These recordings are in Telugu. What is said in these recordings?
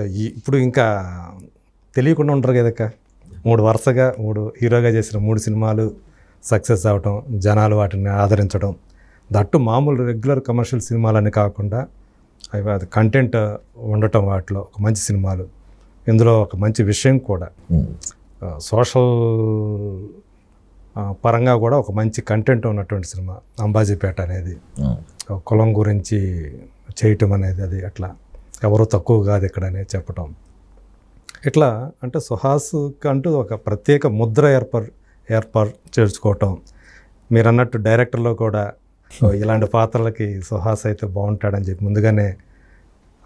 ఇప్పుడు ఇంకా తెలియకుండా ఉంటారు కదక్క మూడు వరుసగా మూడు హీరోగా చేసిన మూడు సినిమాలు సక్సెస్ అవటం జనాలు వాటిని ఆదరించడం దట్టు మామూలు రెగ్యులర్ కమర్షియల్ సినిమాలని కాకుండా అవి అది కంటెంట్ ఉండటం వాటిలో ఒక మంచి సినిమాలు. ఇందులో ఒక మంచి విషయం కూడా. సోషల్ పరంగా కూడా ఒక మంచి కంటెంట్ ఉన్నటువంటి సినిమా అంబాజీపేట అనేది. కులం గురించి చేయటం అనేది అది అట్లా. ఎవరు తక్కువ కాదు ఇక్కడ అనేది చెప్పటం. ఇట్లా అంటే సుహాస్కి అంటూ ఒక ప్రత్యేక ముద్ర ఏర్పర్ ఏర్పాటు చేసుకోవటం మీరు అన్నట్టు డైరెక్టర్లో కూడా ఇలాంటి పాత్రలకి సుహాస్ అయితే బాగుంటాడని చెప్పి ముందుగానే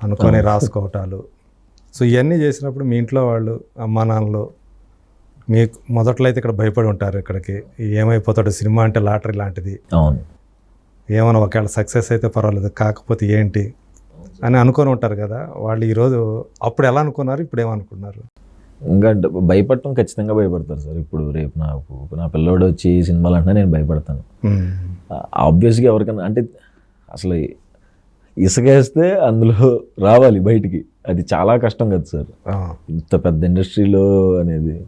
అనుకొని రాసుకోవటాలు. సో ఇవన్నీ చేసినప్పుడు మీ ఇంట్లో వాళ్ళు అమ్మా నాన్నలు మీకు మొదట్లో అయితే ఇక్కడ భయపడి ఉంటారు ఇక్కడికి. ఏమైపోతాడు సినిమా అంటే లాటరీ లాంటిది. అవును. ఏమైనా ఒకవేళ సక్సెస్ అయితే పర్వాలేదు. కాకపోతే ఏంటి? అని అనుకొని ఉంటారు కదా వాళ్ళు ఈరోజు అప్పుడు ఎలా అనుకున్నారు ఇప్పుడు ఏమనుకున్నారు? ఇంకా భయపడటం ఖచ్చితంగా భయపడతారు సార్. ఇప్పుడు రేపు నాకు నా పిల్లోడు వచ్చి సినిమాలు అంటే నేను భయపడతాను. ఆబ్వియస్గా ఎవరికైనా అంటే అసలు ఇసుకేస్తే అందులో రావాలి బయటికి. అది చాలా కష్టం కదా సార్. ఇంత పెద్ద ఇండస్ట్రీలో అనేది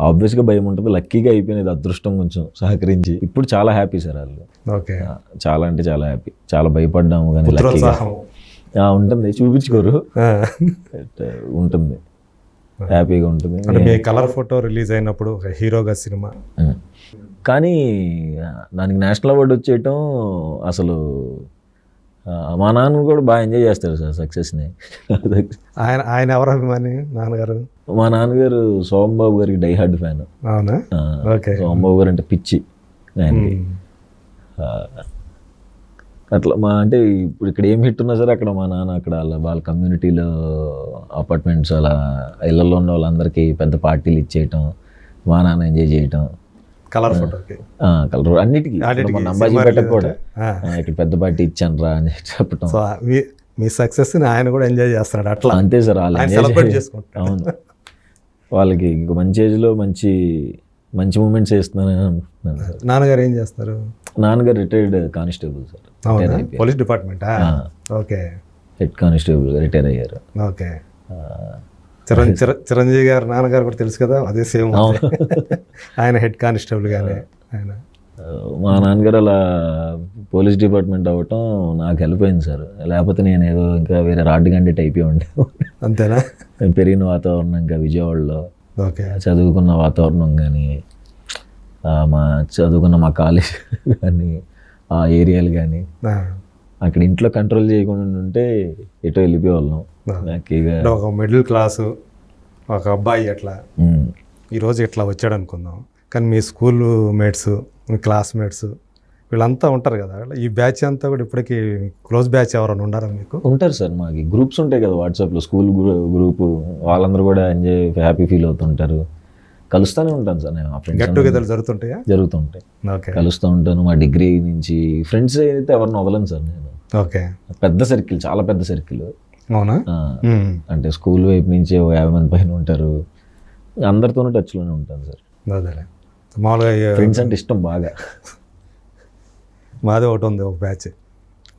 ఆబ్వియస్గా భయం ఉంటుంది. లక్కీగా అయిపోయినది అదృష్టం కొంచెం సహకరించి. ఇప్పుడు చాలా హ్యాపీ సార్ వాళ్ళు. ఓకే. చాలా అంటే చాలా హ్యాపీ చాలా భయపడ్డాము కానీ ఉంటుంది. చూపించుకోరు. బట్, ఉంటుంది. హ్యాపీగా ఉంటుంది. అంటే మీ కలర్ ఫోటో రిలీజ్ అయినప్పుడు ఒక హీరోగా సినిమా. కానీ దానికి నేషనల్ అవార్డు వచ్చేయటం అసలు మా నాన్న కూడా బాగా ఎంజాయ్ చేస్తారు సార్ సక్సెస్ని. ఆయన ఆయన ఎవరు అభిమాని నాన్నగారు? మా నాన్నగారు సోమబాబు గారికి డై హార్డ్ ఫ్యాన్. అవునా? ఓకే. సోమబాబు గారు అంటే పిచ్చి ఆయనకి. అట్లా మా అంటే ఇప్పుడు ఇక్కడ ఏం హిట్ ఉన్నా సరే అక్కడ మా నాన్న అక్కడ వాళ్ళ వాళ్ళ కమ్యూనిటీలో అపార్ట్మెంట్స్ అలా ఇళ్ళల్లో ఉన్న వాళ్ళందరికీ పెద్ద పార్టీలు ఇచ్చేయటం మా నాన్న ఎంజాయ్ చేయటం. కలర్ ఫోటోకి కలర్ అన్నిటికీ. కూడా ఇక్కడ పెద్ద పార్టీ ఇచ్చాను రా అని చెప్పటం. మీ సక్సెస్ని ఆయన కూడా ఎంజాయ్ చేస్తున్నాడు అట్లా. అంతే సార్ వాళ్ళు సెలబ్రేట్ అవును. వాళ్ళకి ఇంక మంచి ఏజ్లో మంచి మంచి మూమెంట్స్ సార్. నాన్నగారు ఏం చేస్తారు? నాన్నగారు రిటైర్డ్ కానిస్టేబుల్ సార్. పోలీస్ డిపార్ట్మెంటా. ఓకే. హెడ్ కానిస్టేబుల్ రిటైర్ అయ్యారు. ఓకే. చిరంజీవి గారు నాన్నగారు కూడా తెలుసు కదా అదే సేమ్ ఆయన హెడ్ కానిస్టేబుల్ గానే ఆయన. మా నాన్నగారు అలా పోలీస్ డిపార్ట్మెంట్ అవ్వటం నాకు హెల్ప్ అయింది సార్. లేకపోతే నేను ఏదో ఇంకా వేరే రాడ్ గండి అయిపోయి ఉండే అంతేనా? పెరిగిన వాతావరణం ఇంకా విజయవాడలో. ఓకే. చదువుకున్న వాతావరణం కానీ మా చదువుకున్న మా కాలేజ్ కానీ ఆ ఏరియాలు కానీ. అక్కడ ఇంట్లో కంట్రోల్ చేయకుండా ఉంటే ఎటో వెళ్ళిపోయేవాళ్ళం. నాకు ఒక మిడిల్ క్లాసు ఒక అబ్బాయి అట్లా ఈరోజు ఇట్లా వచ్చాడు అనుకుందాం కానీ మీ స్కూల్ మేట్స్ మీ క్లాస్మేట్స్ వీళ్ళంతా ఉంటారు కదా. ఈ బ్యాచ్ అంతా కూడా ఇప్పటికీ క్లోజ్ బ్యాచ్ ఎవరైనా ఉన్నారా మీకు? ఉంటారు సార్. మాకు గ్రూప్స్ ఉంటాయి కదా వాట్సాప్లో. స్కూల్ గ్రూప్ వాళ్ళందరూ కూడా ఎంజాయ్ హ్యాపీ ఫీల్ అవుతుంటారు. కలుస్తూనే ఉంటాను సార్ నేను గెట్ టుగెదర్ జరుగుతుంటాయా? జరుగుతుంటాయి. ఓకే. కలుస్తూ ఉంటాను మా డిగ్రీ నుంచి. ఫ్రెండ్స్ అయితే ఎవరిని వదలను సార్ నేను. ఓకే. పెద్ద సర్కిల్ చాలా పెద్ద సర్కిల్. అవునా. అంటే స్కూల్ వైపు నుంచి యాభై మంది పైన ఉంటారు. అందరితోనూ టచ్లోనే ఉంటాను సార్. అదేలే. మామూలుగా ఫ్రెండ్స్ అంటే ఇష్టం బాగా. మాది ఒకటి ఉంది ఒక batch.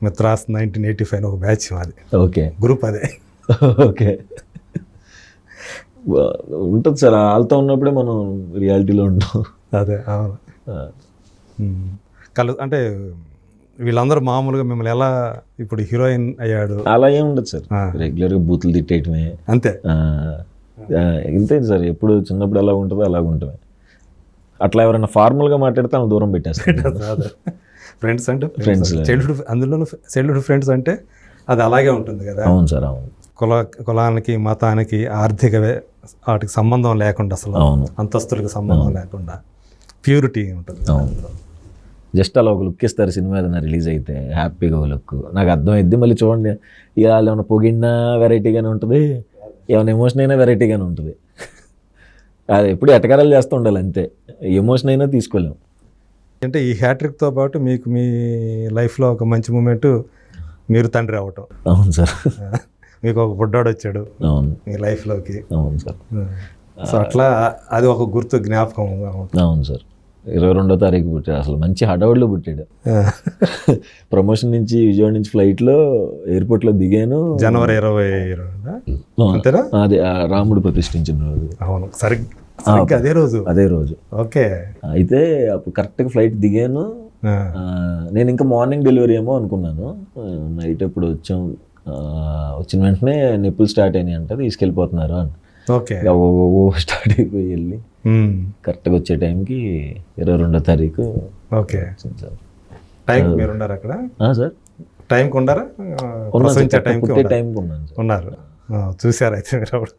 Mitras nineteen eighty five ఒక బ్యాచ్ మాది. ఓకే. గ్రూప్ అదే. ఓకే. ఉంటుంది సార్ వాళ్ళతో ఉన్నప్పుడే మనం రియాలిటీలో ఉంటాం. అదే అవును. కలు అంటే వీళ్ళందరూ మామూలుగా మిమ్మల్ని ఎలా ఇప్పుడు హీరోయిన్ అయ్యాడు? అలా ఏం ఉండదు సార్. రెగ్యులర్గా బూతులు తిట్టేయటమే. అంతే. ఇంతే సార్ ఎప్పుడు చిన్నప్పుడు ఎలా ఉంటుందో అలాగ ఉంటుంది అట్లా ఎవరైనా ఫార్మల్గా మాట్లాడితే దూరం పెట్టేస్తారు. ఫ్రెండ్స్ అంటే Friends. చైల్డ్హుడ్ అందులోనూ చైల్డ్హుడ్ ఫ్రెండ్స్ అంటే అది అలాగే ఉంటుంది కదా. అవును సార్ అవును. కుల కులానికి మతానికి ఆర్థిక వాటికి సంబంధం లేకుండా అసలు అవును. అంతస్తులకు సంబంధం లేకుండా ప్యూరిటీ ఉంటుంది అవును. జస్ట్ అలా ఒక లుక్ ఇస్తారు సినిమా ఏదైనా రిలీజ్ అయితే హ్యాపీగా ఒక లుక్. నాకు అర్థమైద్ది మళ్ళీ చూడండి. వాళ్ళు ఏమైనా పొగిడినా వెరైటీగానే ఉంటుంది. ఏమైనా ఎమోషన్ అయినా వెరైటీగానే ఉంటుంది. అది ఎప్పుడు ఎటకారాలు చేస్తూ ఉండాలి అంతే. ఎమోషన్ అయినా తీసుకోలేం. అంటే ఈ హ్యాట్రిక్తో పాటు మీకు మీ లైఫ్లో ఒక మంచి మూమెంట్ మీరు తండ్రి అవ్వటం. అవును సార్. మీకు ఒక బుడ్డాడు వచ్చాడు అవును. మీ లైఫ్లోకి. అవును సార్. సో అట్లా అది ఒక గుర్తు జ్ఞాపకంగా ఉంటుంది అవును సార్. ఇరవై రెండో తారీఖు పుట్టాడు. అసలు మంచి హడావుడిలో పుట్టాడు. ప్రమోషన్ నుంచి విజయవాడ నుంచి ఫ్లైట్లో ఎయిర్పోర్ట్లో దిగాను. జనవరి ఇరవై? అంతేనా? అదే రాముడు ప్రతిష్ఠించిన రోజు. అవును. సరి సరిగ్గా అదే రోజు. అదే రోజు. ఓకే. అయితే అప్పుడు కరెక్ట్గా ఫ్లైట్ దిగాను. నేను ఇంకా మార్నింగ్ డెలివరీ ఏమో అనుకున్నాను. నైట్ ఎప్పుడు వచ్చాం. వచ్చిన వెంటనే నొప్పులు స్టార్ట్ అయినాయి అంటే తీసుకెళ్ళిపోతున్నారు అని ఓకే. ఓ స్టార్ట్ అయిపోయి వెళ్ళి కరెక్ట్గా వచ్చే టైంకి ఇరవై రెండో తారీఖు ఓకే. సార్. టైం మీరు ఉన్నారు అక్కడ? సార్. టైంకి ఉన్నారు. టైంకి ఉన్నాను ఉన్నారు. ఆ, చూశారు అయితే మీరు అప్పుడు.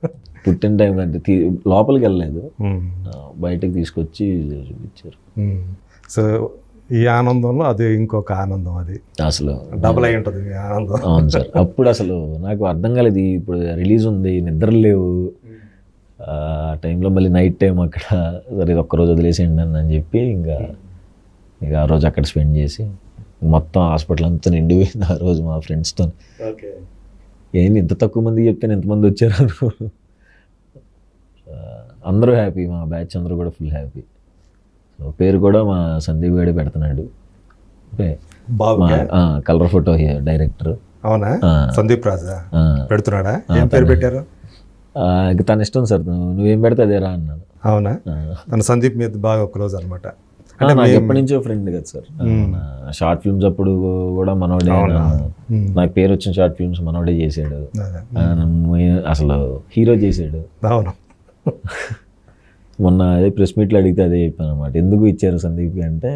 పుట్టిన టైం అంటే లోపలికి వెళ్ళలేదు. బయటకు తీసుకొచ్చి చూపించారు. సో ఈ ఆనందంలో అది ఇంకొక ఆనందం అది. అసలు డబుల్ అయి ఉంటుంది ఆనందం. అవును సార్. అప్పుడు అసలు నాకు అర్థం కాలేదు. ఇప్పుడు రిలీజ్ ఉంది నిద్ర లేవు. ఆ టైంలో మళ్ళీ నైట్ టైం అక్కడ సరే ఒక్కరోజు వదిలేసేయండి అని అని చెప్పి ఇంకా ఇక ఆ రోజు అక్కడ స్పెండ్ చేసి మొత్తం హాస్పిటల్ అంతా నిండిపోయింది ఆ రోజు మా ఫ్రెండ్స్తో ఓకే ఏంది ఇంత తక్కువ మంది చెప్తే ఎంతమంది వచ్చారు ఆ, అందరూ హ్యాపీ మా బ్యాచ్ అందరూ కూడా ఫుల్ హ్యాపీ. సో పేరు కూడా మా సందీప్ గడే పెడుతున్నాడు. Colour photo director. అవునా? సందీప్ రాజా? పెడుతున్నాడా? ఏం పేరు పెట్టారు? తన ఇష్టం సార్ నువ్వు పెడితే అదేరా అన్నాను అవునా? ఆ. తన సందీప్ మీద బాగా క్లోజ్ అనమాట ఆ, నాకు ఎప్పటి నుంచో ఫ్రెండ్ కదా సార్. షార్ట్ ఫిల్మ్స్ అప్పుడు కూడా మనోడే నా- నాకు పేరు వచ్చిన షార్ట్ ఫిల్మ్స్ మనోడే చేసాడు. అసలు హీరో చేసాడు. మొన్న అదే ప్రెస్ మీట్లో అడిగితే అదే చెప్పాను అనమాట ఎందుకు ఇచ్చారు సందీప్ అంటే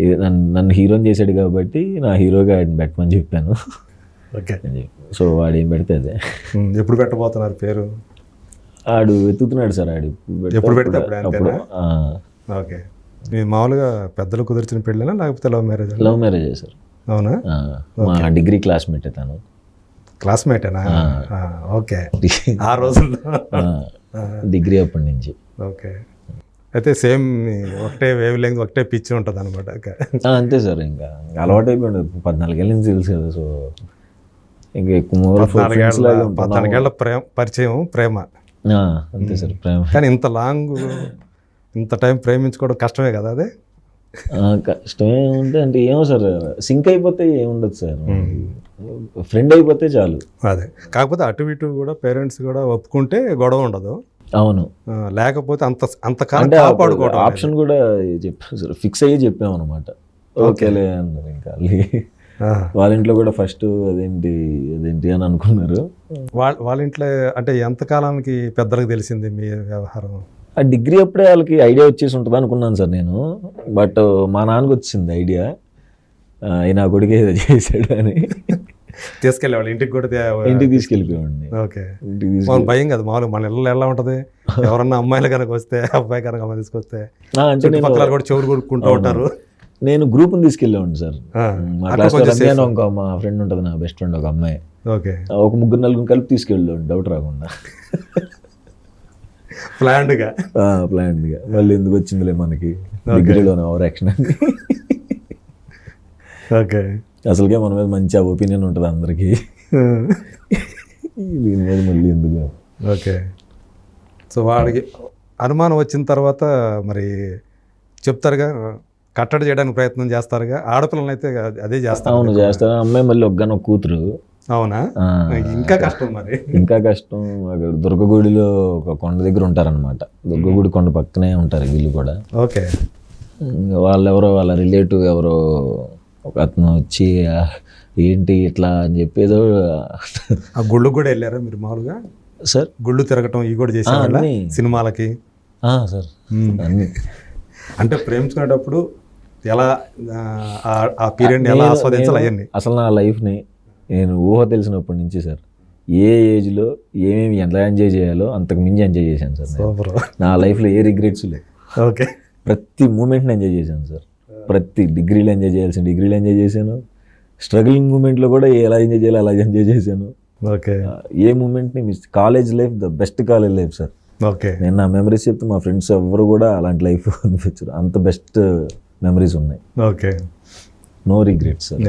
నన్ను నన్ను హీరోని చేశాడు కాబట్టి నా హీరోగా ఆయన పెట్టమని చెప్పాను. ఓకే. సో వాడు ఏం పెడితే అదే. ఎప్పుడు పెట్టబోతున్నారు పేరు? ఆడు వెతుకుతున్నాడు సార్ ఆడు. ఎప్పుడు పెడితే అప్పుడు ఓకే. మామూలుగా పెద్దలు కుదిర్చిన పెళ్ళేనా లేకపోతే love marriage love marriage sir అవునా? మా డిగ్రీ క్లాస్మేట్ తను. క్లాస్మేటేనా? ఓకే. ఆ రోజుల్లో. డిగ్రీ అప్పటి నుంచి. ఓకే. అయితే సేమ్ ఒకటే వేవ్ లెంగ్త్ ఒకటే పిచ్ ఉంటుంది అనమాట అంతే సార్ ఇంకా అలవాటు అయిపోయింది. పద్నాలుగేళ్ళ నుంచి తెలుసు కదా సో ఇంకా ఎక్కువ పద్నాలుగేళ్ళ లాగే. పద్నాలుగేళ్ళ ప్రేమ పరిచయం ప్రేమ. అంతే సార్ ప్రేమ. కానీ ఇంత లాంగ్ ఇంత టైం ప్రేమించుకోవడం కష్టమే కదా అదే? కష్టమే ఉంటే అంటే ఏమో సార్ సింక్ అయిపోతే ఏముండదు సార్. ఫ్రెండ్ అయిపోతే చాలు. అదే. కాకపోతే అటు ఇటు కూడా పేరెంట్స్ కూడా ఒప్పుకుంటే గొడవ ఉండదు. అవును. లేకపోతే అంత అంటే కాపాడుకోవడం ఆప్షన్ కూడా చెప్పాం సార్ ఫిక్స్ అయ్యి చెప్పాం అనమాట ఓకేలే అన్నారు ఇంకా. వాళ్ళ ఇంట్లో కూడా ఫస్ట్ అదేంటి అదేంటి అని అనుకున్నారు. వాళ్ళ వాళ్ళ ఇంట్లో అంటే ఎంత కాలానికి పెద్దలకు తెలిసింది మీ వ్యవహారం? ఆ డిగ్రీ అప్పుడే వాళ్ళకి ఐడియా వచ్చేసి ఉంటుంది అనుకున్నాను సార్ నేను. బట్ మా నాన్నకు వచ్చింది ఐడియా. నా కొడుకు ఏదో చేశాడు అని. తీసుకెళ్ళి వాళ్ళ ఇంటికి కూడా ఇంటికి తీసుకెళ్ళిపోయాడిని ఓకే. భయం కదా. మామూలుగా మన ఇళ్ళలో ఎలా ఉంటుంది? ఎవరన్నా అమ్మాయిలు కనుక వస్తే అబ్బాయి కనుక అమ్మాయి తీసుకొస్తే. చుట్టుపక్కల కూడా చెవులు కొడుకుంటూ ఉంటారు. నేను గ్రూప్ని తీసుకెళ్ళేవాడిని సార్. మా అట్లా క్లాస్లో కొంచెం రమ్య అని ఒక మా ఫ్రెండ్ ఉంటుంది నా బెస్ట్ ఫ్రెండ్ ఒక అమ్మాయి. ఓకే. ఒక ముగ్గురు నలుగురు కలిపి తీసుకెళ్ళాడు డౌట్ రాకుండా. ప్లాన్డ్గా ప్లాన్గా మళ్ళీ ఎందుకు వచ్చిందిలే మనకి? డిగ్రీలో ఓవర్ యాక్షన్ అని. ఓకే అసలుకే మన మీద మంచి ఒపీనియన్ ఉంటుంది అందరికీ. దీని మీద మళ్ళీ ఎందుకు ఓకే సో వాడికి అనుమానం వచ్చిన తర్వాత మరి చెప్తారుగా కట్టడి చేయడానికి ప్రయత్నం చేస్తారుగా. ఆడపిల్లలు అయితే అదే చేస్తారు. అవును చేస్తాను అమ్మాయి మళ్ళీ ఒక్కగానో కూతురు. అవునా? ఇంకా కష్టం మరి. ఇంకా కష్టం. అక్కడ దుర్గగుడిలో ఒక కొండ దగ్గర ఉంటారనమాట దుర్గగుడి కొండ పక్కనే ఉంటారు వీళ్ళు కూడా. ఓకే. వాళ్ళెవరో వాళ్ళ రిలేటివ్ ఎవరో ఒక అతను వచ్చి "ఆ, ఏంటి ఇట్లా? అని చెప్పి ఏదో ఆ గుళ్ళు కూడా వెళ్ళారా మీరు మామూలుగా? సార్? గుళ్ళు తిరగటం ఇవి కూడా చేసేవాళ్ళ అన్నీ. సినిమాలకి? సార్. అన్ని. అంటే ప్రేమించుకునేటప్పుడు ఎలా ఆ, పీరియడ్ ఎలా ఆస్వాదించాలి అవన్నీ? అసలు నా లైఫ్ని నేను ఊహ తెలిసినప్పటి నుంచి సార్ ఏ ఏజ్లో ఏమేమి ఎంత ఎంజాయ్ చేయాలో అంతకు మించి ఎంజాయ్ చేశాను సార్ నా లైఫ్లో ఏ రిగ్రెట్స్ లేవు. ఓకే. ప్రతి మూమెంట్ని ఎంజాయ్ చేశాను సార్. ప్రతి డిగ్రీలో ఎంజాయ్ చేయాల్సిన డిగ్రీలో ఎంజాయ్ చేశాను. స్ట్రగ్లింగ్ మూమెంట్లో కూడా ఎలా ఎంజాయ్ చేయాలో అలా ఎంజాయ్ చేశాను. ఓకే. ఏ మూమెంట్ని miss college life the best college life sir. Okay. నేను నా మెమరీస్ చెప్తే మా ఫ్రెండ్స్ ఎవరు కూడా అలాంటి లైఫ్ అనిపించరు. అంత బెస్ట్ మెమరీస్ ఉన్నాయి. ఓకే. No regrets sir